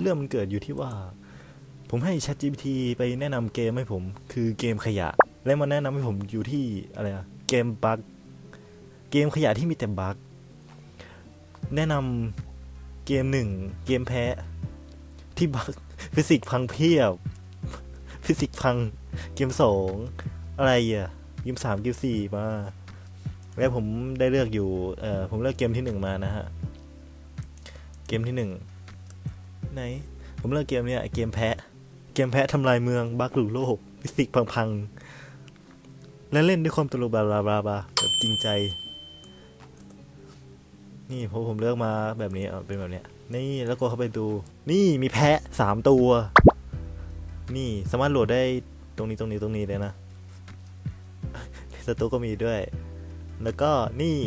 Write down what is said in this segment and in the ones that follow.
เรื่องมันเกิดอยู่ที่ว่า ผมให้ ChatGPT ไปแนะนำเกมให้ผม คือเกมขยะ และมันแนะนำให้ผมอยู่ที่อะไรอะเกมบั๊กเกมขยะที่มีแต่บั๊กแนะนำเกมหนึ่งเกมแพ้ ที่บั๊กฟิสิกส์พังเพียบ ฟิสิกส์พังเกมสองอะไรอะเกมสามเกมสี่มา แล้วผมได้เลือกอยู่เออผมเลือกเกมที่หนึ่งมานะฮะ เกมที่หนึ่ง ไหน ผมเลือกเกมเนี้ยเกมแพะ เกมแพะทำลายเมืองบักหลุโลกฟิสิกพังๆ และเล่นด้วยความตลกบาบาบาบาแบบจริงใจ นี่พอผมเลือกมาแบบนี้เอาเป็นแบบเนี้ย นี่แล้วก็เข้าไปดู นี่มีแพะสามตัว นี่สามารถโหลดได้ตรงนี้ตรงนี้ตรงนี้เลยนะสตูก็มีด้วย แล้วก็นี่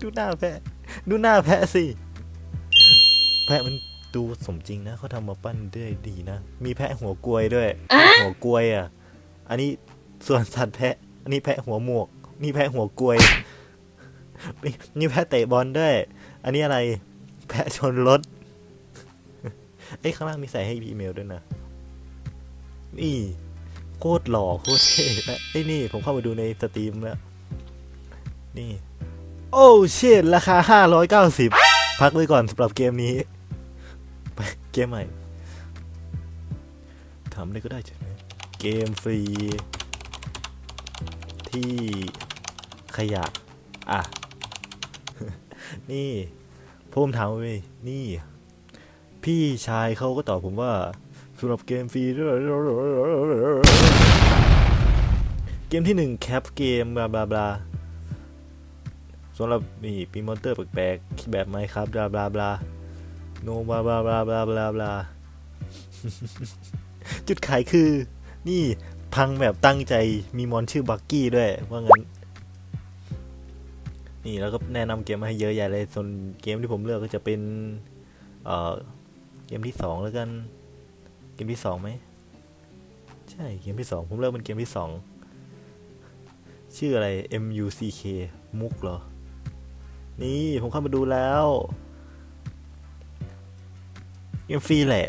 ดูหน้าแพะ ดูหน้าแพะสิ แพะมันดูสมจริงนะเขาทำมาปั้นได้ดีนะ มีแพะหัวกลวยด้วย หัวกลวยอะ อันนี้ส่วนสัตว์แพะ อันนี้แพะหัวหมวก นี่แพะหัวกลวย นี่นี่แพะเตะบอลด้วย อันนี้อะไร แพะชนรถเอ้ยข้างล่างมีใส่ให้อีเมลด้วยนะ นี่ โคตรหล่อโคตรเท่และไอ้ยนี่ผมเข้ามาดูในสตรีมแล้ว นี่ โอ้เชิดราคา 590 พักไว้ก่อนสำหรับเกมนี้ไป เกมใหม่ทำอะไรก็ได้ใช่ไหมเกมฟรี ที่ขยะ อะ นี่ผมถามไปนี่ พี่ชายเขาก็ตอบผมว่าสำหรับเกมฟรี เกมที่หนึ่งแคปเกมบลาบลาบลาสำหรับนี่ปีมอนเตอร์แปลกๆแบบไหมครับบลาบลาบลา โนบลาบลาบลาบลาบลาบลาจุดขายคือ นี่พังแบบตั้งใจมีมอนชื่อบักกี้ด้วยว่างั้น นี่แล้วก็แนะนำเกมมาให้เยอะใหญ่เลยส่วนเกมที่ผมเลือกก็จะเป็น เอ่อ เกมที่สองแล้วกัน เกมที่สองไหมใช่เกมที่สองผมเลือกเป็นเกมที่สองชื่ออะไร M U C K มุกเหรอ นี่ผมเข้ามาดูแล้ว เกมฟรีแหละ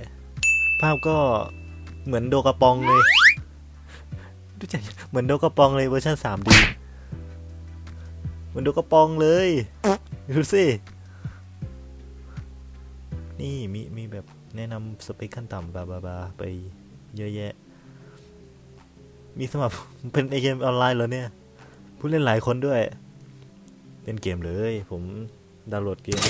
ภาพก็เหมือนโดกระปองเลยดูใจเหมือนโดกระปองเลยเวอร์ชัน 3D เหมือนโดกระปองเลยดูสิ นี่มีมีแบบแนะนำสเปคขั้นต่ำบาบาบาไปเยอะแยะ มีสมัครเป็นเกมออนไลน์เหรอเนี่ย ผู้เล่นหลายคนด้วยเล่นเกมเลย ผมดาวน์โหลดเกม